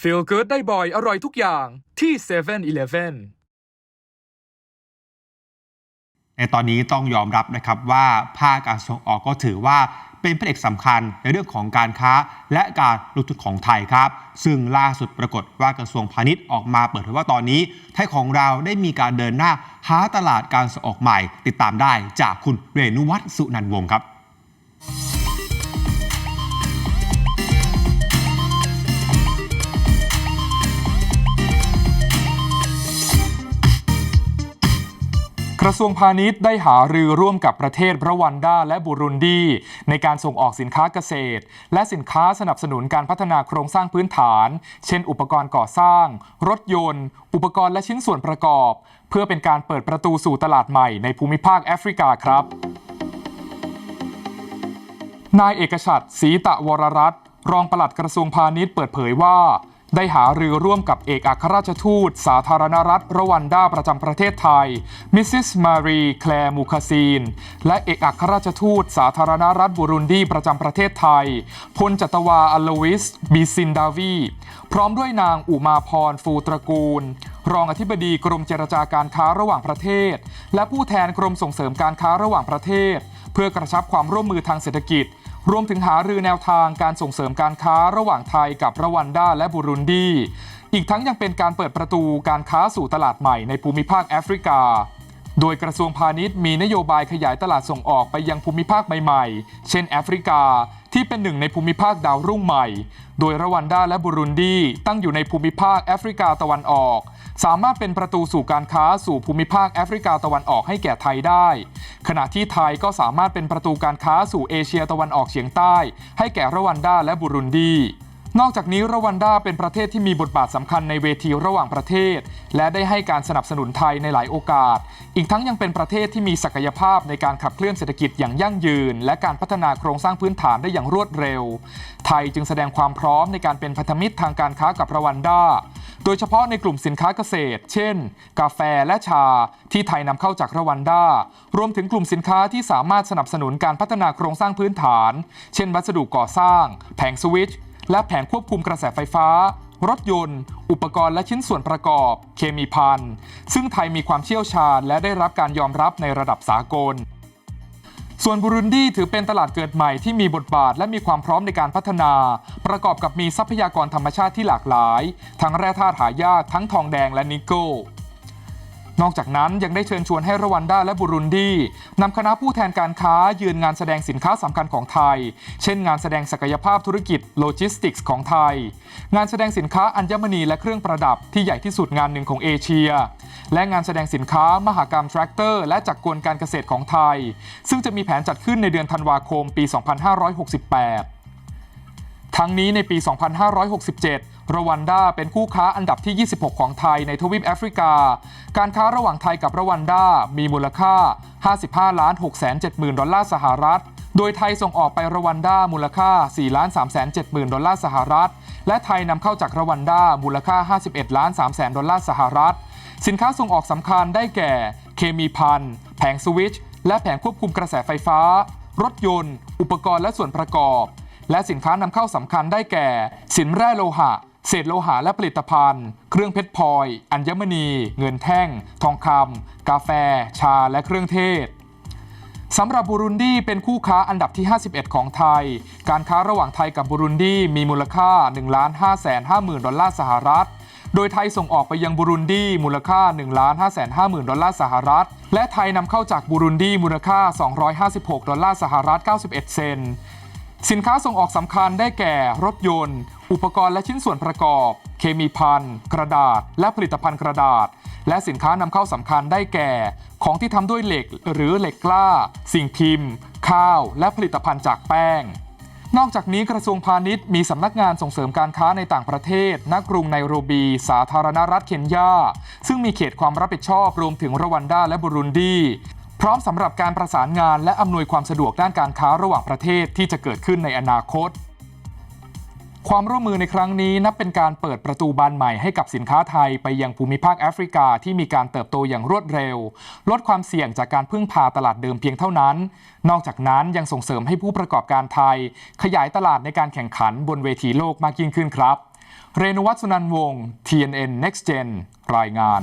Feel good ได้บ่อยอร่อยทุกอย่างที่7 e เ e ่ e อีเลฟเว่นในตอนนี้ต้องยอมรับนะครับว่าภาคการส่งออกก็ถือว่าเป็นพระเอกสำคัญในเรื่องของการค้าและการลงทุนของไทยครับ ซึ่งล่าสุดปรากฏว่ากระทรวงพาณิชย์ออกมาเปิดเผยว่าตอนนี้ ไทยของเราได้มีการเดินหน้าหาตลาดการส่งออกใหม่ ติดตามได้จากคุณเรนุวัฒน์สุนันทวงศ์ครับ ระทรวงพาณิชย์ได้หารือร่วมกับประเทศรวันดาและบุรุนดี ในการส่งออกสินค้าเกษตร และสินค้าสนับสนุนการพัฒนาโครงสร้างพื้นฐาน เช่น อุปกรณ์ก่อสร้าง รถยนต์ อุปกรณ์และชิ้นส่วนประกอบ เพื่อเป็นการเปิดประตูสู่ตลาดใหม่ในภูมิภาคแอฟริกาครับ นายเอกชัดศรีตะวรรัตน์รองปลัดกระทรวงพาณิชย์เปิดเผยว่า ได้หารือร่วมกับเอกอัครราชทูต สาธารณรัฐรวันดาประจำประเทศไทย มิสซิสมารี แคลร์มูคาซีน และเอกอัครราชทูต สาธารณรัฐบุรุนดีประจำประเทศไทย พลจัตวาอัลโลวิส บิซินดาวี พร้อมด้วยนางอุมาพร ฟูตระกูล รองอธิบดีกรมเจรจาการค้าระหว่างประเทศ และผู้แทนกรมส่งเสริมการค้าระหว่างประเทศ เพื่อกระชับความร่วมมือทางเศรษฐกิจ รวมถึงหารือแนวทางการส่งเสริมการค้าระหว่างไทยกับรวันดาและบุรุนดี อีกทั้งยังเป็นการเปิดประตูการค้าสู่ตลาดใหม่ในภูมิภาคแอฟริกา โดยกระทรวงพาณิชย์มีนโยบายขยายตลาดส่งออกไปยังภูมิภาคใหม่ๆ เช่นแอฟริกา ที่เป็นหนึ่งในภูมิภาคดาวรุ่งใหม่ โดยรวันดาและบุรุนดีตั้งอยู่ในภูมิภาคแอฟริกาตะวันออก สามารถเป็นประตูสู่การค้าสู่ภูมิภาคแอฟริกาตะวันออกให้แก่ไทยได้ ขณะที่ไทยก็สามารถเป็นประตูการค้าสู่เอเชียตะวันออกเฉียงใต้ ให้แก่รวันดาและบุรุนดี นอกจากนี้รวันดาเป็นประเทศที่มีบทบาทสำคัญในเวทีระหว่างประเทศ และได้ให้การสนับสนุนไทยในหลายโอกาส อีกทั้งยังเป็นประเทศที่มีศักยภาพในการขับเคลื่อนเศรษฐกิจอย่างยั่งยืน และการพัฒนาโครงสร้างพื้นฐานได้อย่างรวดเร็ว ไทยจึงแสดงความพร้อมในการเป็นพันธมิตรทางการค้ากับรวันดาโดยเฉพาะในกลุ่มสินค้าเกษตร เช่น กาแฟและชา ที่ไทยนำเข้าจากรวันดา รวมถึงกลุ่มสินค้าที่สามารถสนับสนุนการพัฒนาโครงสร้างพื้นฐาน เช่น วัสดุก่อสร้าง แผงสวิตช์ และแผงควบคุมกระแสไฟฟ้า รถยนต์ อุปกรณ์และชิ้นส่วนประกอบ เคมีภัณฑ์ซึ่งไทยมีความเชี่ยวชาญ และได้รับการยอมรับในระดับสากล ส่วนบุรุนดีถือเป็นตลาดเกิดใหม่ที่มีบทบาทและมีความพร้อมในการพัฒนา ประกอบกับมีทรัพยากรธรรมชาติที่หลากหลาย ทั้งแร่ธาตุหายากทั้งทองแดงและนิกเกิล นอกจากนั้นยังได้เชิญชวนให้รวันดาและบุรุนดีนำคณะผู้แทนการค้ายืนงานแสดงสินค้าสำคัญของไทย เช่นงานแสดงศักยภาพธุรกิจโลจิสติกส์ของไทย งานแสดงสินค้าอัญมณีและเครื่องประดับที่ใหญ่ที่สุดงานหนึ่งของเอเชีย และงานแสดงสินค้ามหากรรมแทรกเตอร์และจักรกลการเกษตรของไทย ซึ่งจะมีแผนจัดขึ้นในเดือนธันวาคมปี 2568 ทั้งนี้ในปี 2567 รวันดาเป็นคู่ค้าอันดับที่ 26 ของไทยในทวีปแอฟริกา การค้าระหว่างไทยกับรวันดามีมูลค่า 55ล้าน6 7 0 0 0ดอลลาร์สหรัฐ โดยไทยส่งออกไปรวันดามูลค่า4ล้าน3 7 0 0 0ดอลลาร์สหรัฐ และไทยนำเข้าจากรวันดามูลค่า 51ล้าน3แสนดอลลาร์สหรัฐ สินค้าส่งออกสำคัญได้แก่ เคมีภัณฑ์แผงสวิตช์และแผงควบคุมกระแสไฟฟ้า รถยนต์ อุปกรณ์และส่วนประกอบ และสินค้านำเข้าสำคัญได้แก่ สินแร่โลหะ เศษโลหะและผลิตภัณฑ์ เครื่องเพชรพลอย อัญมณี เงินแท่ง ทองคำกาแฟ ชาและเครื่องเทศสำหรับบุรุนดีเป็นคู่ค้าอันดับที่ 51 ของไทย การค้าระหว่างไทยกับบุรุนดีมีมูลค่า 1 5 5 0 0 0 0 ดอลลาร์สหรัฐ โดยไทยส่งออกไปยังบุรุนดีมูลค่า 1 5 5 5 0 0 0 ดอลลาร์สหรัฐ และไทยนำเข้าจากบุรุนดีมูลค่า 256 ดอลลาร์สหรัฐ 91 เซน สินค้าส่งออกสำคัญได้แก่รถยนต์ อุปกรณ์และชิ้นส่วนประกอบ เคมีภัณฑ์ กระดาษ และผลิตภัณฑ์กระดาษ และสินค้านำเข้าสำคัญได้แก่ ของที่ทำด้วยเหล็กหรือเหล็กกล้า สิ่งพิมพ์ ข้าว และผลิตภัณฑ์จากแป้ง นอกจากนี้กระทรวงพาณิชย์มีสำนักงานส่งเสริมการค้าในต่างประเทศณกรุงไนโรบี สาธารณรัฐเคนยา ซึ่งมีเขตความรับผิดชอบรวมถึงรวันดาและบุรุนดี พร้อมสำหรับการประสานงานและอำนวยความสะดวกด้านการค้าระหว่างประเทศที่จะเกิดขึ้นในอนาคต ความร่วมมือในครั้งนี้นับเป็นการเปิดประตูบานใหม่ให้กับสินค้าไทยไปยังภูมิภาคแอฟริกาที่มีการเติบโตอย่างรวดเร็ว ลดความเสี่ยงจากการพึ่งพาตลาดเดิมเพียงเท่านั้น นอกจากนั้นยังส่งเสริมให้ผู้ประกอบการไทย ขยายตลาดในการแข่งขันบนเวทีโลกมากยิ่งขึ้นครับ เรนวัฒน์สุนันวงศ์ TNN Next Gen รายงาน